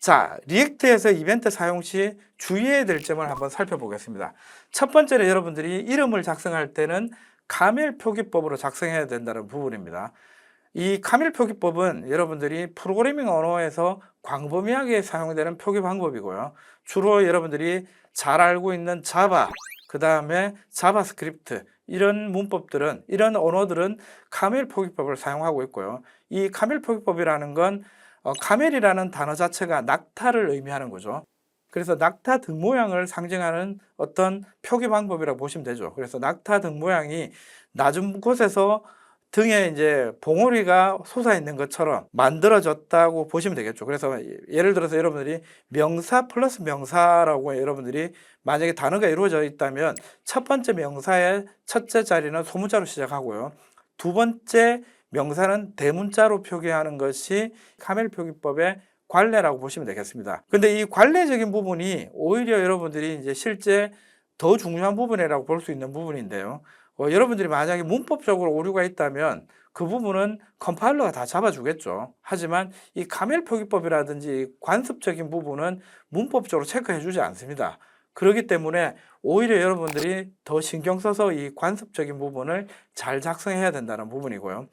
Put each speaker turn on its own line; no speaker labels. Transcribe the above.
자, 리액트에서 이벤트 사용 시 주의해야 될 점을 한번 살펴보겠습니다. 첫 번째로 여러분들이 이름을 작성할 때는 카멜 표기법으로 작성해야 된다는 부분입니다. 이 카멜 표기법은 여러분들이 프로그래밍 언어에서 광범위하게 사용되는 표기 방법이고요. 주로 여러분들이 잘 알고 있는 자바, 그 다음에 자바스크립트 이런 문법들은 이런 언어들은 카멜 표기법을 사용하고 있고요. 이 카멜 표기법이라는 건 어, 카멜이라는 단어 자체가 낙타를 의미하는 거죠. 그래서 낙타 등 모양을 상징하는 어떤 표기 방법이라고 보시면 되죠. 그래서 낙타 등 모양이 낮은 곳에서 등에 이제 봉오리가 솟아 있는 것처럼 만들어졌다고 보시면 되겠죠. 그래서 예를 들어서 여러분들이 명사 플러스 명사라고 여러분들이 만약에 단어가 이루어져 있다면 첫 번째 명사의 첫째 자리는 소문자로 시작하고요. 두 번째 명사는 대문자로 표기하는 것이 카멜 표기법의 관례라고 보시면 되겠습니다. 근데 이 관례적인 부분이 오히려 여러분들이 이제 실제 더 중요한 부분이라고 볼 수 있는 부분인데요. 어, 여러분들이 만약에 문법적으로 오류가 있다면 그 부분은 컴파일러가 다 잡아주겠죠. 하지만 이 카멜 표기법이라든지 관습적인 부분은 문법적으로 체크해 주지 않습니다. 그렇기 때문에 오히려 여러분들이 더 신경 써서 이 관습적인 부분을 잘 작성해야 된다는 부분이고요.